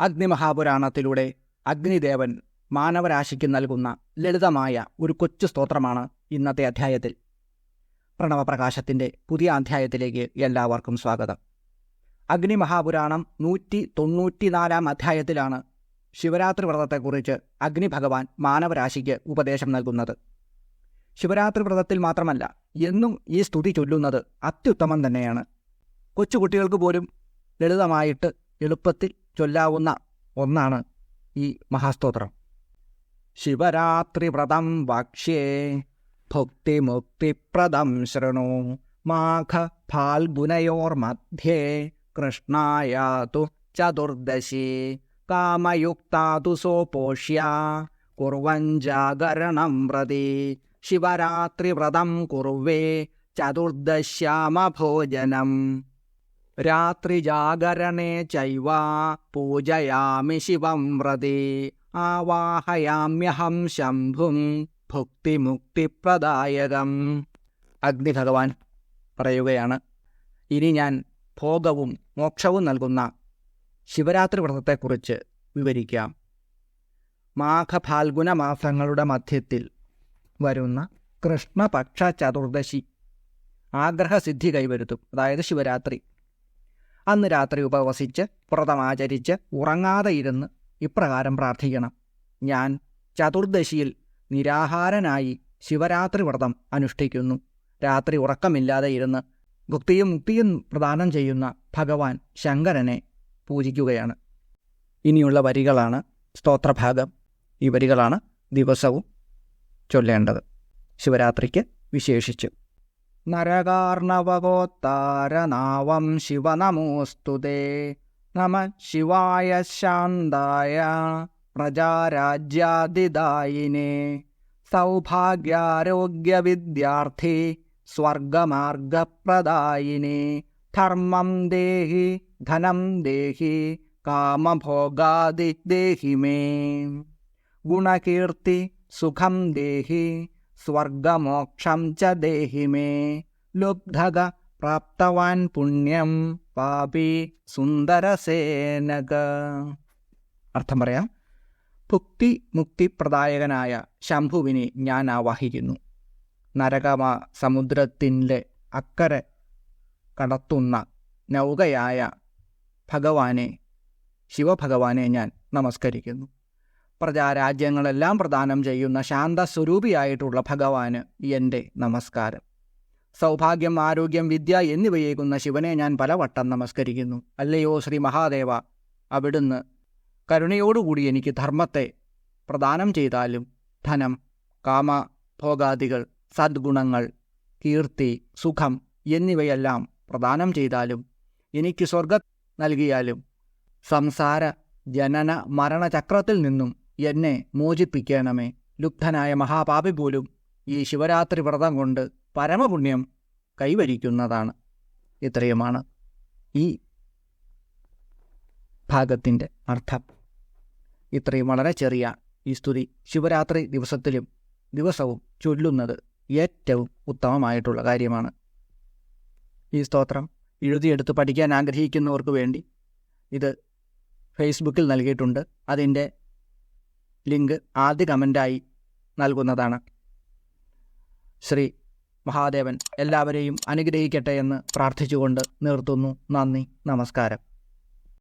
അഗ്നിമഹാപുരാണത്തിലൂടെ അഗ്നിദേവൻ മാനവരാശിക്ക് നൽകുന്ന ലളിതമായ ഒരു കൊച്ചു സ്തോത്രമാണ് ഇന്നത്തെ അധ്യായത്തിൽ. പ്രണവപ്രകാശത്തിന്റെ പുതിയ അധ്യായത്തിലേക്ക് എല്ലാവർക്കും സ്വാഗതം. അഗ്നിമഹാപുരാണം നൂറ്റി തൊണ്ണൂറ്റിനാലാം അധ്യായത്തിലാണ് ശിവരാത്രി വ്രതത്തെക്കുറിച്ച് അഗ്നി ഭഗവാൻ മാനവരാശിക്ക് ഉപദേശം നൽകുന്നത്. ശിവരാത്രി വ്രതത്തിൽ മാത്രമല്ല എന്നും ഈ സ്തുതി ചൊല്ലുന്നത് അത്യുത്തമം തന്നെയാണ്. കൊച്ചുകുട്ടികൾക്ക് പോലും ലളിതമായിട്ട് എളുപ്പത്തിൽ ചൊല്ലാവുന്ന ഒന്നാണ് ഈ മഹാസ്തോത്രം. ശിവരാത്രി വ്രതം വക്ഷ്യേ ഭുക്തിമുക്തിപ്രദം ശൃണു. മാഘ ഫാൽഗുനയോർമധ്യേ കൃഷ്ണായാതു ചതുർദശി. കാമയുക്താതു സോപോഷ്യ കുർവഞ്ചാകരണം പ്രതി ശിവരാത്രിവ്രതം കുർവേ ചതുർദശ്യാമഭോജനം. രാത്രിജാഗരണേ ചൈവ പൂജയാമി ശിവം വ്രതി. ആവാഹയാമ്യഹം ശംഭും ഭുക്തിമുക്തിപ്രദായകം. അഗ്നിഭഗവാൻ പറയുകയാണ് ഇനി ഞാൻ ഭോഗവും മോക്ഷവും നൽകുന്ന ശിവരാത്രി വ്രതത്തെക്കുറിച്ച് വിവരിക്കാം. മാഘഫാൽഗുന മാസങ്ങളുടെ മധ്യത്തിൽ വരുന്ന കൃഷ്ണപക്ഷ ചതുർദശി ആഗ്രഹസിദ്ധി കൈവരുത്തും. അതായത് ശിവരാത്രി. അന്ന് രാത്രി ഉപവസിച്ച് വ്രതമാചരിച്ച് ഉറങ്ങാതെ ഇരുന്ന് ഇപ്രകാരം പ്രാർത്ഥിക്കണം. ഞാൻ ചതുർദശിയിൽ നിരാഹാരനായി ശിവരാത്രി വ്രതം അനുഷ്ഠിക്കുന്നു. രാത്രി ഉറക്കമില്ലാതെ ഇരുന്ന് ഭുക്തിയും മുക്തിയും പ്രദാനം ചെയ്യുന്ന ഭഗവാൻ ശങ്കരനെ പൂജിക്കുകയാണ്. ഇനിയുള്ള വരികളാണ് സ്തോത്രഭാഗം. ഈ വരികളാണ് ദിവസവും ചൊല്ലേണ്ടത്. ശിവരാത്രിക്ക് വിശേഷിച്ച്. നരകാർണവകോത്താരനാവം ശിവനമോസ്തുതേ നമ ശിവായ ശാന്തായ പ്രജാരാജ്യാദിദായിനേ സൗഭാഗ്യാരോഗ്യവിദ്യാർത്ഥി സ്വർഗമാർഗപ്രദായിനെ. ധർമ്മം ദേഹി ധനം ദേഹി കാമഭോഗാദി ദേഹി മേ ഗുണകീർത്തി സുഖം ദേഹി സ്വർഗമോക്ഷം ച ദേഹി മേ. ലുബ്ധക പ്രാപ്തവാൻ പുണ്യം പാപി സുന്ദരസേനക. അർത്ഥം പറയാം. ഭുക്തി മുക്തിപ്രദായകനായ ശംഭുവിനെ ഞാൻ ആവാഹിക്കുന്നു. നരകമ സമുദ്രത്തിന്റെ അക്കരെ കടത്തുന്ന നൗകയായ ഭഗവാനെ ശിവഭഗവാനെ ഞാൻ നമസ്കരിക്കുന്നു. പ്രജാരാജ്യങ്ങളെല്ലാം പ്രദാനം ചെയ്യുന്ന ശാന്തസ്വരൂപിയായിട്ടുള്ള ഭഗവാന് എന്റെ നമസ്കാരം. സൗഭാഗ്യം ആരോഗ്യം വിദ്യ എന്നിവയേകുന്ന ശിവനെ ഞാൻ പലവട്ടം നമസ്കരിക്കുന്നു. അല്ലയോ ശ്രീ മഹാദേവ അവിടുന്ന് കരുണയോടുകൂടി എനിക്ക് ധർമ്മത്തെ പ്രദാനം ചെയ്താലും ധനം കാമ ഭോഗാദികൾ സദ്ഗുണങ്ങൾ കീർത്തി സുഖം എന്നിവയെല്ലാം പ്രദാനം ചെയ്താലും എനിക്ക് സ്വർഗ നൽകിയാലും സംസാര ജനന മരണചക്രത്തിൽ നിന്നും എന്നെ മോചിപ്പിക്കണമേ. ലുബ്ധനായ മഹാപാപി പോലും ഈ ശിവരാത്രി വ്രതം കൊണ്ട് പരമപുണ്യം കൈവരിക്കുന്നതാണ്. ഇത്രയുമാണ് ഈ ഭാഗത്തിന്റെ അർത്ഥം. ഇത്രയും വളരെ ചെറിയ ഈ സ്തുതി ശിവരാത്രി ദിവസത്തിലും ദിവസവും ചൊല്ലുന്നത് ഏറ്റവും ഉത്തമമായിട്ടുള്ള കാര്യമാണ്. ഈ സ്തോത്രം എഴുതിയെടുത്ത് പഠിക്കാൻ ആഗ്രഹിക്കുന്നവർക്ക് വേണ്ടി ഇത് ഫേസ്ബുക്കിൽ നൽകിയിട്ടുണ്ട്. അതിന്റെ ലിങ്ക് ആദ്യ കമന്റായി നൽകുന്നതാണ്. ശ്രീ മഹാദേവൻ എല്ലാവരെയും അനുഗ്രഹിക്കട്ടെ എന്ന് പ്രാർത്ഥിച്ചുകൊണ്ട് നിർത്തുന്നു. നന്ദി. നമസ്കാരം.